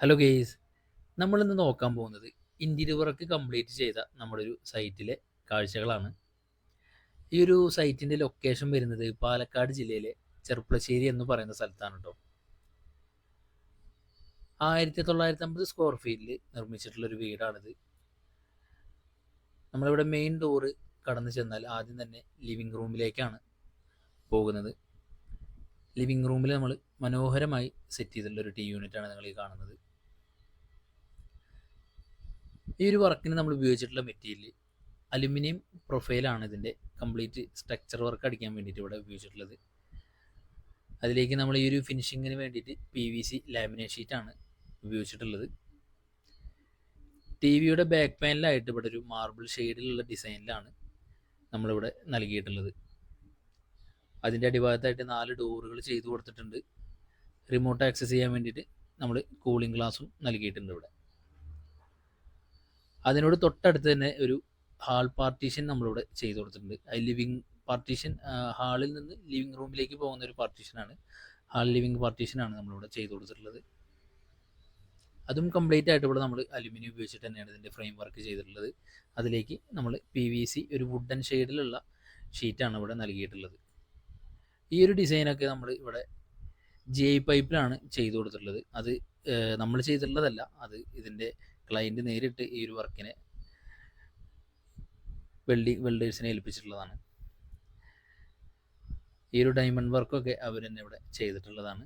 Hello guys നമ്മളിന്ന് നോക്കാൻ പോകുന്നത് ഇന്റീരിയർ വർക്ക് കംപ്ലീറ്റ് ചെയ്ത നമ്മുടെ ഒരു സൈറ്റിലെ കാഴ്ചകളാണ്. ഈ ഒരു സൈറ്റിന്റെ ലൊക്കേഷൻ വരുന്നത് പാലക്കാട് ജില്ലയിലെ ചെർപ്പളശ്ശേരി എന്ന് പറയുന്ന സ്ഥലത്താണ് കേട്ടോ ആയിരത്തി തൊള്ളായിരത്തി അമ്പത് സ്ക്വയർ ഫീറ്റിൽ നിർമ്മിച്ചിട്ടുള്ള ഒരു വീടാണിത്. നമ്മളിവിടെ മെയിൻ ഡോറ് കടന്നു ചെന്നാൽ ആദ്യം തന്നെ ലിവിങ് റൂമിലേക്കാണ് പോകുന്നത്. ലിവിങ് റൂമിൽ നമ്മൾ മനോഹരമായി സെറ്റ് ചെയ്തിട്ടുള്ള ഒരു ടി യൂണിറ്റാണ് നിങ്ങൾ ഈ കാണുന്നത്. ഈ ഒരു വർക്കിന് നമ്മൾ ഉപയോഗിച്ചിട്ടുള്ള മെറ്റീരിയൽ അലുമിനിയം പ്രൊഫൈലാണ് ഇതിന്റെ കംപ്ലീറ്റ് സ്ട്രക്ചർ വർക്ക് അടിക്കാൻ വേണ്ടിയിട്ട് ഇവിടെ ഉപയോഗിച്ചിട്ടുള്ളത്. അതിലേക്ക് നമ്മൾ ഈ ഒരു ഫിനിഷിങ്ങിന് വേണ്ടിയിട്ട് പി വി സി ലാമിനേറ്റ് ഷീറ്റാണ് ഉപയോഗിച്ചിട്ടുള്ളത്. ടി വിയുടെ ബാക്ക് പാനലായിട്ട് ഇവിടെ ഒരു മാർബിൾ ഷെയ്ഡിലുള്ള ഡിസൈനിലാണ് നമ്മളിവിടെ നൽകിയിട്ടുള്ളത്. അതിന്റെ അടിഭാഗത്തായിട്ട് നാല് ഡോറുകൾ ചെയ്തു കൊടുത്തിട്ടുണ്ട്. റിമോട്ട് ആക്സസ് ചെയ്യാൻ വേണ്ടിയിട്ട് നമ്മൾ കൂളിംഗ് ഗ്ലാസും നൽകിയിട്ടുണ്ട് ഇവിടെ. അതിനോട് തൊട്ടടുത്ത് തന്നെ ഒരു ഹാൾ പാർട്ടീഷൻ നമ്മളിവിടെ ചെയ്ത് കൊടുത്തിട്ടുണ്ട്. ലിവിങ് പാർട്ടീഷൻ ഹാളിൽ നിന്ന് ലിവിങ് റൂമിലേക്ക് പോകുന്ന ഒരു പാർട്ടീഷനാണ് ഹാൾ ലിവിങ് പാർട്ടീഷനാണ് നമ്മളിവിടെ ചെയ്ത് കൊടുത്തിട്ടുള്ളത്. അതും കംപ്ലീറ്റ് ആയിട്ട് ഇവിടെ നമ്മൾ അലുമിനിയം ഉപയോഗിച്ചിട്ട് തന്നെയാണ് ഇതിന്റെ ഫ്രെയിം വർക്ക് ചെയ്തിട്ടുള്ളത്. അതിലേക്ക് നമ്മൾ പി വി സി ഒരു വുഡൻ ഷെയ്ഡിലുള്ള ഷീറ്റാണ് ഇവിടെ നൽകിയിട്ടുള്ളത്. ഈ ഒരു ഡിസൈനൊക്കെ നമ്മൾ ഇവിടെ ജി ഐ പൈപ്പിലാണ് ചെയ്തു കൊടുത്തിട്ടുള്ളത്. അത് നമ്മൾ ചെയ്തിട്ടുള്ളതല്ല. അത് ഇതിന്റെ ക്ലയന്റ് നേരിട്ട് ഈ ഒരു വർക്കിനെ വെൽഡിങ് വെൽഡേഴ്സിനെ ഏൽപ്പിച്ചിട്ടുള്ളതാണ്. ഈ ഒരു ഡയമണ്ട് വർക്കൊക്കെ അവർ തന്നെ ഇവിടെ ചെയ്തിട്ടുള്ളതാണ്.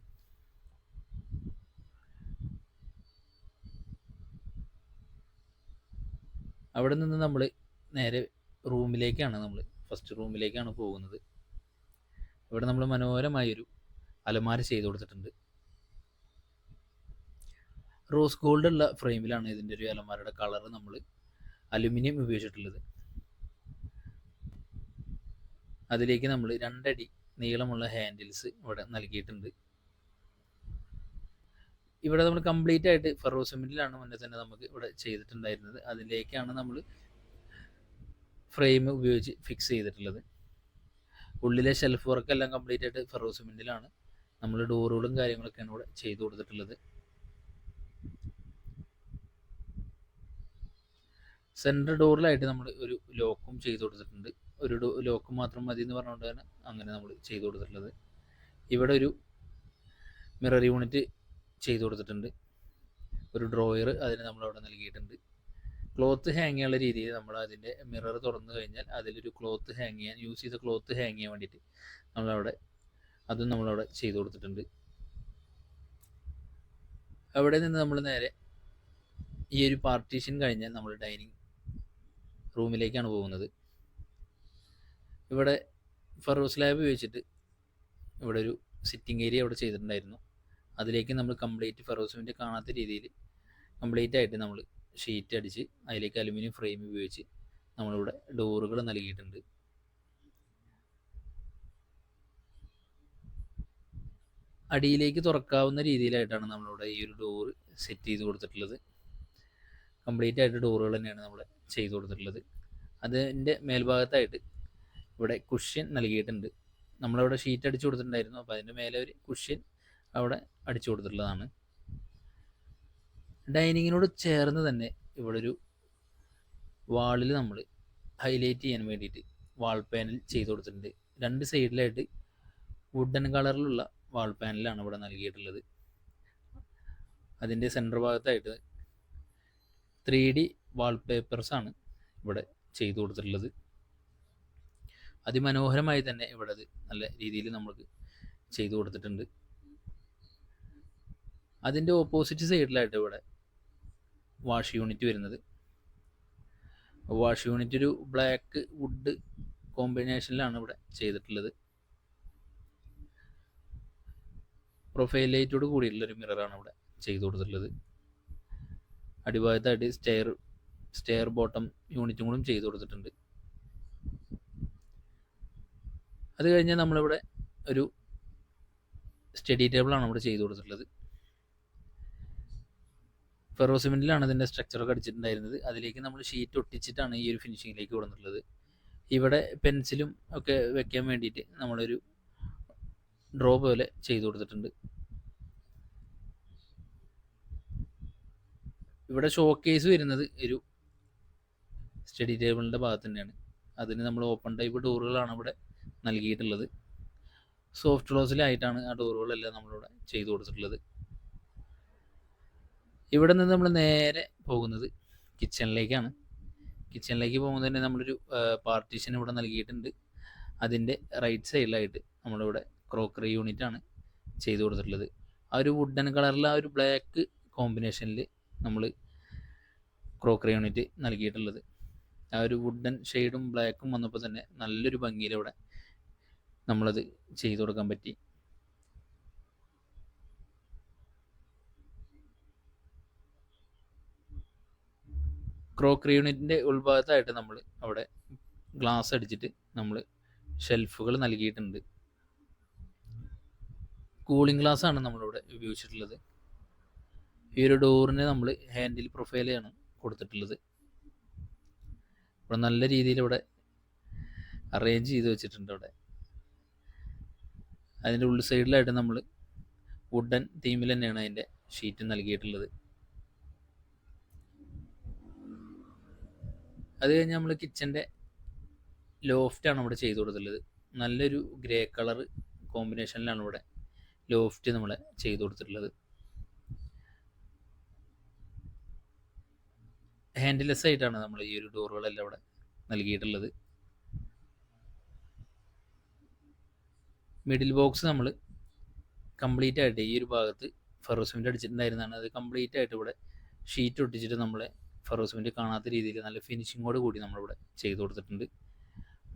അവിടെ നിന്ന് നമ്മൾ നേരെ റൂമിലേക്കാണ് നമ്മൾ ഫസ്റ്റ് റൂമിലേക്കാണ് പോകുന്നത്. ഇവിടെ നമ്മൾ മനോഹരമായൊരു അലമാര ചെയ്ത് കൊടുത്തിട്ടുണ്ട്. റോസ് ഗോൾഡ് ഉള്ള ഫ്രെയിമിലാണ് ഇതിന്റെ ഒരു അലമാരയുടെ കളർ നമ്മൾ അലുമിനിയം ഉപയോഗിച്ചിട്ടുള്ളത്. അതിലേക്ക് നമ്മൾ രണ്ടടി നീളമുള്ള ഹാൻഡിൽസ് ഇവിടെ നൽകിയിട്ടുണ്ട്. ഇവിടെ നമ്മൾ കംപ്ലീറ്റ് ആയിട്ട് ഫെറോ സിമെന്റിലാണ് മുന്നേ തന്നെ നമുക്ക് ഇവിടെ ചെയ്തിട്ടുണ്ടായിരുന്നത്. അതിലേക്കാണ് നമ്മൾ ഫ്രെയിം ഉപയോഗിച്ച് ഫിക്സ് ചെയ്തിട്ടുള്ളത്. ഉള്ളിലെ ഷെൽഫ് വർക്ക് എല്ലാം കംപ്ലീറ്റ് ആയിട്ട് ഫെറോ സിമെന്റിലാണ് നമ്മൾ ഡോറുകളും കാര്യങ്ങളൊക്കെയാണ് ഇവിടെ ചെയ്തു കൊടുത്തിട്ടുള്ളത്. സെൻട്രൽ ഡോറിലായിട്ട് നമ്മൾ ഒരു ലോക്കും ചെയ്ത് കൊടുത്തിട്ടുണ്ട്. ഒരു ലോക്ക് മാത്രം മതി എന്ന് പറഞ്ഞുകൊണ്ടാണ് അങ്ങനെ നമ്മൾ ചെയ്ത് കൊടുത്തിട്ടുള്ളത്. ഇവിടെ ഒരു മിറർ യൂണിറ്റ് ചെയ്ത് കൊടുത്തിട്ടുണ്ട്. ഒരു ഡ്രോയർ അതിന് നമ്മൾ അവിടെ നൽകിയിട്ടുണ്ട്. ക്ലോത്ത് ഹാങ് ചെയ്യാനുള്ള രീതിയിൽ നമ്മൾ അതിന്റെ മിറർ തുറന്നു കഴിഞ്ഞാൽ അതിലൊരു ക്ലോത്ത് ഹാങ് ചെയ്യാൻ യൂസ് ചെയ്ത ക്ലോത്ത് ഹാങ് ചെയ്യാൻ വേണ്ടിയിട്ട് നമ്മളവിടെ അതും നമ്മളവിടെ ചെയ്ത് കൊടുത്തിട്ടുണ്ട്. അവിടെ നിന്ന് നമ്മൾ നേരെ ഈ ഒരു പാർട്ടീഷൻ കഴിഞ്ഞാൽ നമ്മൾ ഡൈനിങ് റൂമിലേക്കാണ് പോകുന്നത്. ഇവിടെ ഫറോ സ്ലാബ് ഉപയോഗിച്ചിട്ട് ഇവിടെ ഒരു സിറ്റിംഗ് ഏരിയ അവിടെ ചെയ്തിട്ടുണ്ടായിരുന്നു. അതിലേക്ക് നമ്മൾ കംപ്ലീറ്റ് ഫെറോസിമിന്റെ കാണാത്ത രീതിയിൽ കംപ്ലീറ്റ് ആയിട്ട് നമ്മൾ ഷീറ്റ് അടിച്ച് അതിലേക്ക് അലുമിനിയം ഫ്രെയിം ഉപയോഗിച്ച് നമ്മളിവിടെ ഡോറുകൾ നൽകിയിട്ടുണ്ട്. അടിയിലേക്ക് തുറക്കാവുന്ന രീതിയിലായിട്ടാണ് നമ്മളിവിടെ ഈ ഒരു ഡോറ് സെറ്റ് ചെയ്ത് കൊടുത്തിട്ടുള്ളത്. കംപ്ലീറ്റ് ആയിട്ട് ഡോറുകൾ തന്നെയാണ് നമ്മൾ ചെയ്ത് കൊടുത്തിട്ടുള്ളത്. അതിന്റെ മേൽഭാഗത്തായിട്ട് ഇവിടെ കുഷ്യൻ നൽകിയിട്ടുണ്ട്. നമ്മളിവിടെ ഷീറ്റ് അടിച്ചു കൊടുത്തിട്ടുണ്ടായിരുന്നു. അപ്പോൾ അതിന്റെ മേലെ ഒരു കുഷ്യൻ അവിടെ അടിച്ചു കൊടുത്തിട്ടുള്ളതാണ്. ഡൈനിങ്ങിനോട് ചേർന്ന് തന്നെ ഇവിടെ ഒരു വാളിൽ നമ്മൾ ഹൈലൈറ്റ് ചെയ്യാൻ വേണ്ടിയിട്ട് വാൾ പാനൽ ചെയ്തു കൊടുത്തിട്ടുണ്ട്. രണ്ട് സൈഡിലായിട്ട് വുഡൻ കളറിലുള്ള വാൾ പാനലാണ് ഇവിടെ നൽകിയിട്ടുള്ളത്. അതിന്റെ സെന്റർ ഭാഗത്തായിട്ട് ത്രീ ഡി വാൾപേപ്പേഴ്സാണ് ഇവിടെ ചെയ്തു കൊടുത്തിട്ടുള്ളത്. അതിമനോഹരമായി തന്നെ ഇവിടെ നല്ല രീതിയിൽ നമ്മൾക്ക് ചെയ്തു കൊടുത്തിട്ടുണ്ട്. അതിന്റെ ഓപ്പോസിറ്റ് സൈഡിലായിട്ട് ഇവിടെ വാഷ് യൂണിറ്റ് വരുന്നത്. വാഷ് യൂണിറ്റ് ഒരു ബ്ലാക്ക് വുഡ് കോമ്പിനേഷനിലാണ് ഇവിടെ ചെയ്തിട്ടുള്ളത്. പ്രൊഫൈൽ ലൈറ്റോട് കൂടിയിട്ടുള്ളൊരു മിററാണ് ഇവിടെ ചെയ്തു കൊടുത്തിട്ടുള്ളത്. അടിഭാഗത്തായിട്ട് സ്റ്റെയർ സ്റ്റെയർ ബോട്ടം യൂണിറ്റും കൂടി ചെയ്തു കൊടുത്തിട്ടുണ്ട്. അത് കഴിഞ്ഞാൽ നമ്മളിവിടെ ഒരു സ്റ്റഡി ടേബിളാണ് നമ്മൾ ചെയ്തു കൊടുത്തിട്ടുള്ളത്. ഫെറോസിമെന്റിലാണ് ഇതിന്റെ സ്ട്രക്ചറൊക്കെ അടിച്ചിട്ടുണ്ടായിരുന്നത്. അതിലേക്ക് നമ്മൾ ഷീറ്റ് ഒട്ടിച്ചിട്ടാണ് ഈ ഒരു ഫിനിഷിങ്ങിലേക്ക് കൊടുത്തിട്ടുള്ളത് ഇവിടെ പെൻസിലും ഒക്കെ വെക്കാൻ വേണ്ടിയിട്ട് നമ്മളൊരു ഡ്രോ പോലെ ചെയ്തു കൊടുത്തിട്ടുണ്ട്. ഇവിടെ ഷോക്കേസ് വരുന്നത് ഒരു സ്റ്റഡി ടേബിളിന്റെ ഭാഗത്ത് തന്നെയാണ്. അതിന് നമ്മൾ ഓപ്പൺ ടൈപ്പ് ഡോറുകളാണ് ഇവിടെ നൽകിയിട്ടുള്ളത്. സോഫ്റ്റ് ക്ലോസിലായിട്ടാണ് ആ ഡോറുകളെല്ലാം നമ്മളിവിടെ ചെയ്തു കൊടുത്തിട്ടുള്ളത്. ഇവിടെ നിന്ന് നമ്മൾ നേരെ പോകുന്നത് കിച്ചണിലേക്കാണ്. കിച്ചണിലേക്ക് പോകുമ്പോൾ തന്നെ നമ്മളൊരു പാർട്ടീഷൻ ഇവിടെ നൽകിയിട്ടുണ്ട്. അതിന്റെ റൈറ്റ് സൈഡിലായിട്ട് നമ്മളിവിടെ ക്രോക്കറി യൂണിറ്റ് ആണ് ചെയ്തു കൊടുത്തിട്ടുള്ളത്. ആ ഒരു വുഡൻ കളറിൽ ആ ഒരു ബ്ലാക്ക് കോമ്പിനേഷനിൽ നമ്മൾ ക്രോക്കറി യൂണിറ്റ് നൽകിയിട്ടുള്ളത്. ആ ഒരു വുഡൻ ഷെയ്ഡും ബ്ലാക്കും വന്നപ്പോൾ തന്നെ നല്ലൊരു ഭംഗിയിലൂടെ നമ്മളത് ചെയ്തു കൊടുക്കാൻ പറ്റി. ക്രോക്കറി യൂണിറ്റിന്റെ ഉൾഭാഗത്തായിട്ട് നമ്മൾ അവിടെ ഗ്ലാസ് അടിച്ചിട്ട് നമ്മൾ ഷെൽഫുകൾ നൽകിയിട്ടുണ്ട്. കൂളിംഗ് ഗ്ലാസ് ആണ് നമ്മളിവിടെ ഉപയോഗിച്ചിട്ടുള്ളത്. ഈ ഒരു ഡോറിന് നമ്മൾ ഹാൻഡിൽ പ്രൊഫൈലാണ് കൊടുത്തിട്ടുള്ളത്. ഇവിടെ നല്ല രീതിയിൽ ഇവിടെ അറേഞ്ച് ചെയ്ത് വെച്ചിട്ടുണ്ട് അവിടെ അതിന്റെ ഉള്ളു സൈഡിലായിട്ട് നമ്മൾ വുഡൻ തീമിൽ തന്നെയാണ് അതിന്റെ ഷീറ്റ് നൽകിയിട്ടുള്ളത്. അത് കഴിഞ്ഞ് നമ്മൾ കിച്ചന്റെ ലോഫ്റ്റാണ് ഇവിടെ ചെയ്തു കൊടുത്തിട്ടുള്ളത്. നല്ലൊരു ഗ്രേ കളർ കോമ്പിനേഷനിലാണ് ഇവിടെ ലോഫ്റ്റ് നമ്മൾ ചെയ്തു കൊടുത്തിട്ടുള്ളത്. ഹാൻഡിലെസ് ആയിട്ടാണ് നമ്മൾ ഈ ഒരു ഡോറുകളെല്ലാം ഇവിടെ നൽകിയിട്ടുള്ളത്. മിഡിൽ ബോക്സ് നമ്മൾ കംപ്ലീറ്റ് ആയിട്ട് ഈ ഒരു ഭാഗത്ത് ഫെറോസിമെന്റ് അടിച്ചിട്ടുണ്ടായിരുന്നതാണ്. അത് കംപ്ലീറ്റ് ആയിട്ട് ഇവിടെ ഷീറ്റ് ഒട്ടിച്ചിട്ട് നമ്മളെ ഫെറോസിമെന്റ് കാണാത്ത രീതിയിൽ നല്ല ഫിനിഷിങ്ങോട് കൂടി നമ്മളിവിടെ ചെയ്തു കൊടുത്തിട്ടുണ്ട്.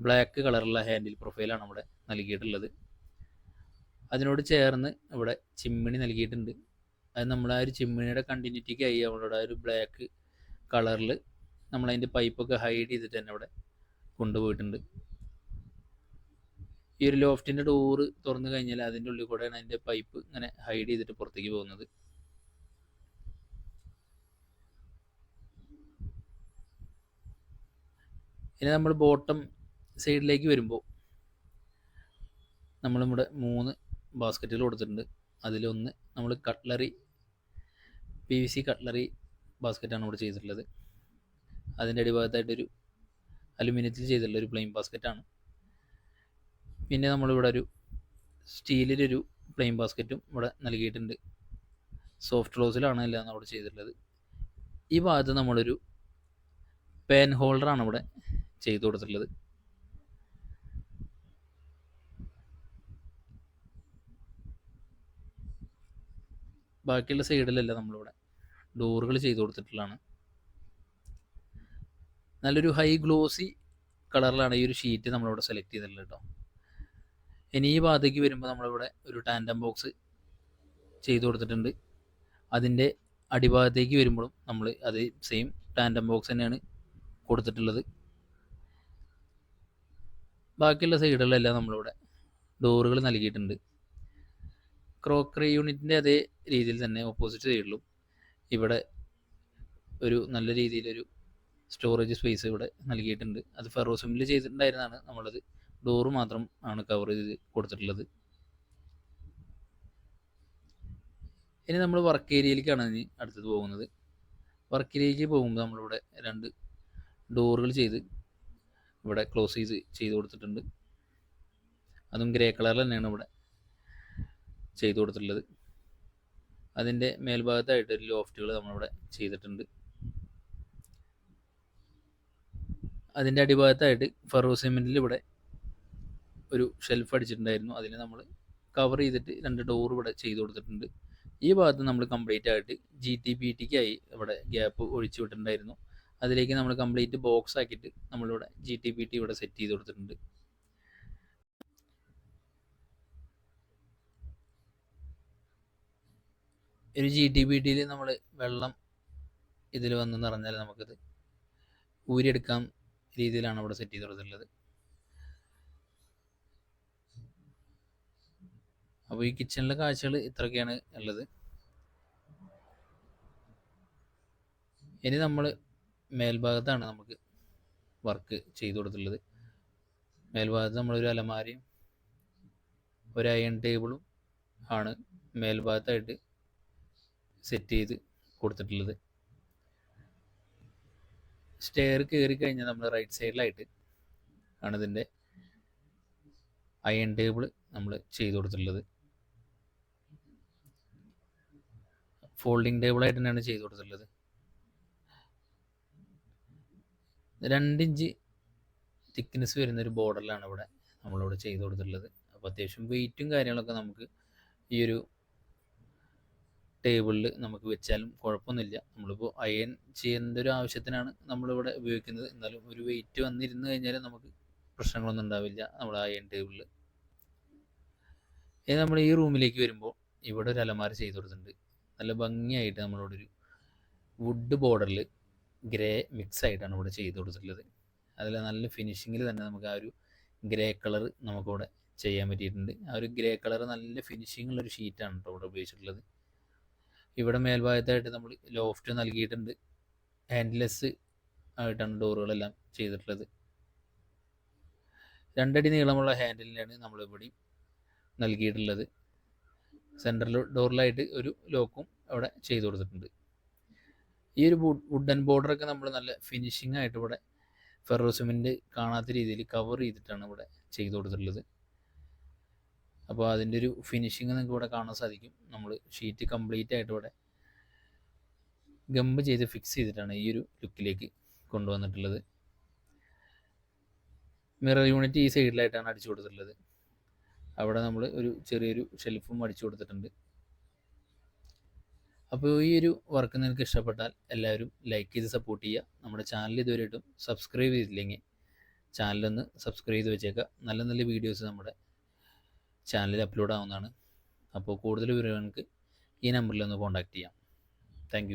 ബ്ലാക്ക് കളറുള്ള ഹാൻഡിൽ പ്രൊഫൈലാണ് ഇവിടെ നൽകിയിട്ടുള്ളത്. അതിനോട് ചേർന്ന് ഇവിടെ ചിമ്മിണി നൽകിയിട്ടുണ്ട്. അത് നമ്മൾ ആ ഒരു ചിമ്മിണിയുടെ കണ്ടിന്യൂറ്റിക്കായി അവളുടെ ആ ഒരു ബ്ലാക്ക് കളറിൽ നമ്മളതിന്റെ പൈപ്പൊക്കെ ഹൈഡ് ചെയ്തിട്ട് തന്നെ അവിടെ കൊണ്ടുപോയിട്ടുണ്ട്. ഈ ഒരു ലോഫ്റ്റിന്റെ ഡോറ് തുറന്നു കഴിഞ്ഞാൽ അതിന്റെ ഉള്ളിൽ കൂടെയാണ് അതിന്റെ പൈപ്പ് ഇങ്ങനെ ഹൈഡ് ചെയ്തിട്ട് പുറത്തേക്ക് പോകുന്നത്. ഇനി നമ്മൾ ബോട്ടം സൈഡിലേക്ക് വരുമ്പോൾ നമ്മളിവിടെ മൂന്ന് ബാസ്ക്കറ്റുകൾ കൊടുത്തിട്ടുണ്ട്. അതിലൊന്ന് നമ്മൾ cutlery P V C cutlery ബാസ്ക്കറ്റാണ് ഇവിടെ ചെയ്തിട്ടുള്ളത്. അതിന്റെ അടിഭാഗത്തായിട്ടൊരു അലുമിനിയത്തിൽ ചെയ്തിട്ടുള്ള ഒരു പ്ലെയിൻ ബാസ്ക്കറ്റാണ് പിന്നെ നമ്മളിവിടെ ഒരു സ്റ്റീലിലൊരു പ്ലെയിൻ ബാസ്ക്കറ്റും ഇവിടെ നൽകിയിട്ടുണ്ട്. സോഫ്റ്റ് ക്ലോസിലാണ് എല്ലാം അവിടെ ചെയ്തിട്ടുള്ളത്. ഈ ഭാഗത്ത് നമ്മളൊരു പേൻ ഹോൾഡറാണ് ഇവിടെ ചെയ്തു കൊടുത്തിട്ടുള്ളത്. ബാക്കിയുള്ള സൈഡിലല്ല നമ്മളിവിടെ ഡോറുകൾ ചെയ്തു കൊടുത്തിട്ടുള്ളതാണ്. നല്ലൊരു ഹൈ ഗ്ലോസി കളറിലാണ് ഈ ഒരു ഷീറ്റ് നമ്മളിവിടെ സെലക്ട് ചെയ്തിട്ടുള്ളത് കേട്ടോ. ഇനി ഈ ഭാഗത്തേക്ക് വരുമ്പോൾ നമ്മളിവിടെ ഒരു ടാൻഡം ബോക്സ് ചെയ്തു കൊടുത്തിട്ടുണ്ട്. അതിന്റെ അടിഭാഗത്തേക്ക് വരുമ്പോഴും നമ്മൾ അത് സെയിം ടാൻഡം ബോക്സ് തന്നെയാണ് കൊടുത്തിട്ടുള്ളത്. ബാക്കിയുള്ള സൈഡുകളെല്ലാം നമ്മളിവിടെ ഡോറുകൾ നൽകിയിട്ടുണ്ട്. ക്രോക്കറി യൂണിറ്റിന്റെ അതേ രീതിയിൽ തന്നെ ഓപ്പോസിറ്റ് സൈഡിലും ഇവിടെ ഒരു നല്ല രീതിയിലൊരു സ്റ്റോറേജ് സ്പേസ് ഇവിടെ നൽകിയിട്ടുണ്ട്. അത് ഫെറോസിമിൽ ചെയ്തിട്ടുണ്ടായിരുന്നതാണ്. നമ്മളത് ഡോറ് മാത്രം ആണ് കവർ ചെയ്ത് കൊടുത്തിട്ടുള്ളത്. ഇനി നമ്മൾ വർക്ക് ഏരിയയിലേക്കാണ് ഇനി അടുത്തത് പോകുന്നത്. വർക്ക് ഏരിയയിലേക്ക് പോകുമ്പോൾ നമ്മളിവിടെ രണ്ട് ഡോറുകൾ ചെയ്ത് ഇവിടെ ക്ലോസ് ചെയ്ത് ചെയ്ത് കൊടുത്തിട്ടുണ്ട്. അതും ഗ്രേ കളറിൽ തന്നെയാണ് ഇവിടെ ചെയ്ത് കൊടുത്തിട്ടുള്ളത്. അതിന്റെ മേൽഭാഗത്തായിട്ട് ഒരു ലോഫ്റ്റുകൾ നമ്മളിവിടെ ചെയ്തിട്ടുണ്ട്. അതിന്റെ അടിഭാഗത്തായിട്ട് ഫറോ സിമെന്റിൽ ഇവിടെ ഒരു ഷെൽഫ് അടിച്ചിട്ടുണ്ടായിരുന്നു. അതിന് നമ്മൾ കവർ ചെയ്തിട്ട് രണ്ട് ഡോർ ഇവിടെ ചെയ്തു കൊടുത്തിട്ടുണ്ട്. ഈ ഭാഗത്ത് നമ്മൾ കംപ്ലീറ്റ് ആയിട്ട് ജി ടി ബി ടിക്കായി ഇവിടെ ഗ്യാപ്പ് ഒഴിച്ചു വിട്ടിട്ടുണ്ടായിരുന്നു. അതിലേക്ക് നമ്മൾ കംപ്ലീറ്റ് ബോക്സ് ആക്കിയിട്ട് നമ്മളിവിടെ ജി ടി ബി ടി ഇവിടെ സെറ്റ് ചെയ്ത് കൊടുത്തിട്ടുണ്ട്. ഒരു ജി ടി ബി ടിയിൽ നമ്മൾ വെള്ളം ഇതിൽ വന്ന് നിറഞ്ഞാൽ നമുക്കിത് ഊരിയെടുക്കാൻ രീതിയിലാണ് ഇവിടെ സെറ്റ് ചെയ്ത് കൊടുത്തിട്ടുള്ളത് അപ്പോൾ ഈ കിച്ചണിലെ കാഴ്ചകൾ ഇത്രയൊക്കെയാണ് ഉള്ളത്. ഇനി നമ്മൾ മേൽഭാഗത്താണ് നമുക്ക് വർക്ക് ചെയ്തു കൊടുത്തിട്ടുള്ളത് മേൽഭാഗത്ത് നമ്മളൊരു അലമാരയും ഒരു അയൺ ടേബിളും ആണ്. മേൽഭാഗത്തായിട്ട് സെറ്റ് ചെയ്ത് കൊടുത്തിട്ടുള്ളത്. സ്റ്റെയർ കയറി കഴിഞ്ഞാൽ നമ്മൾ റൈറ്റ് സൈഡിലായിട്ട് ആണ് ഇതിന്റെ അയൺ ടേബിൾ നമ്മൾ ചെയ്ത് കൊടുത്തിട്ടുള്ളത്. ഫോൾഡിംഗ് ടേബിളായിട്ട് തന്നെയാണ് ചെയ്ത് കൊടുത്തിട്ടുള്ളത്. രണ്ടിഞ്ച് തിക്നെസ് വരുന്ന ഒരു ബോർഡറിലാണ് ഇവിടെ നമ്മളിവിടെ ചെയ്ത് കൊടുത്തിട്ടുള്ളത്. അപ്പോൾ അത്യാവശ്യം വെയിറ്റും കാര്യങ്ങളൊക്കെ നമുക്ക് ഈ ഒരു ടേബിളിൽ നമുക്ക് വെച്ചാലും കുഴപ്പമൊന്നുമില്ല. നമ്മളിപ്പോൾ അയൺ ചെയ്യേണ്ട ഒരു ആവശ്യത്തിനാണ് നമ്മളിവിടെ ഉപയോഗിക്കുന്നത്. എന്നാലും ഒരു വെയിറ്റ് വന്നിരുന്നു കഴിഞ്ഞാൽ നമുക്ക് പ്രശ്നങ്ങളൊന്നും ഉണ്ടാവില്ല നമ്മുടെ അയൺ ടേബിളിൽ ഇനി നമ്മൾ ഈ റൂമിലേക്ക് വരുമ്പോൾ ഇവിടെ ഒരു അലമാര ചെയ്ത് കൊടുത്തിട്ടുണ്ട്. നല്ല ഭംഗിയായിട്ട് നമ്മളോട് ഒരു വുഡ് ബോർഡറിൽ ഗ്രേ മിക്സ് ആയിട്ടാണ് ഇവിടെ ചെയ്ത് കൊടുത്തിട്ടുള്ളത്. അതിൽ നല്ല ഫിനിഷിങ്ങിൽ തന്നെ നമുക്ക് ആ ഒരു ഗ്രേ കളർ നമുക്കിവിടെ ചെയ്യാൻ പറ്റിയിട്ടുണ്ട്. ആ ഒരു ഗ്രേ കളർ നല്ല ഫിനിഷിംഗ് ഒരു ഷീറ്റാണ് കേട്ടോ ഇവിടെ ഉപയോഗിച്ചിട്ടുള്ളത്. ഇവിടെ മേൽഭാഗത്തായിട്ട് നമ്മൾ ലോഫ്റ്റ് നൽകിയിട്ടുണ്ട്. ഹാൻഡ്ലെസ് ആയിട്ടാണ് ഡോറുകളെല്ലാം ചെയ്തിട്ടുള്ളത്. രണ്ടടി നീളമുള്ള ഹാൻഡിലാണ് നമ്മളിവിടെ നൽകിയിട്ടുള്ളത്. സെൻട്രൽ ഡോറിലായിട്ട് ഒരു ലോക്കും അവിടെ ചെയ്തു കൊടുത്തിട്ടുണ്ട്. ഈ ഒരു വുഡൻ ബോർഡറൊക്കെ നമ്മൾ നല്ല ഫിനിഷിംഗ് ആയിട്ട് ഇവിടെ ഫെറോസിമെന്റ് കാണാത്ത രീതിയിൽ കവർ ചെയ്തിട്ടാണ് ഇവിടെ ചെയ്തു കൊടുത്തിട്ടുള്ളത്. അപ്പോൾ അതിന്റെ ഒരു ഫിനിഷിങ് നിങ്ങൾക്ക് ഇവിടെ കാണാൻ സാധിക്കും. നമ്മൾ ഷീറ്റ് കംപ്ലീറ്റ് ആയിട്ട് ഇവിടെ ഗംബ് ചെയ്ത് ഫിക്സ് ചെയ്തിട്ടാണ് ഈ ഒരു ലുക്കിലേക്ക് കൊണ്ടുവന്നിട്ടുള്ളത്. മിറർ യൂണിറ്റ് ഈ സൈഡിലായിട്ടാണ് അടിച്ചു കൊടുത്തിട്ടുള്ളത്. അവിടെ നമ്മൾ ഒരു ചെറിയൊരു ഷെൽഫും അടിച്ചു കൊടുത്തിട്ടുണ്ട്. അപ്പോൾ ഈ ഒരു വർക്ക് നിങ്ങൾക്ക് ഇഷ്ടപ്പെട്ടാൽ എല്ലാവരും ലൈക്ക് ചെയ്ത് സപ്പോർട്ട് ചെയ്യുക. നമ്മുടെ ചാനൽ ഇതുവരെയായിട്ടും സബ്സ്ക്രൈബ് ചെയ്തില്ലെങ്കിൽ ചാനലൊന്ന് സബ്സ്ക്രൈബ് ചെയ്ത് വെച്ചേക്കുക. നല്ല നല്ല വീഡിയോസ് നമ്മുടെ ചാനലിൽ അപ്ലോഡ് ആവുന്നതാണ്. അപ്പോൾ കൂടുതൽ വിവരങ്ങൾക്ക് ഈ നമ്പറിൽ ഒന്ന് കോൺടാക്റ്റ് ചെയ്യാം. താങ്ക്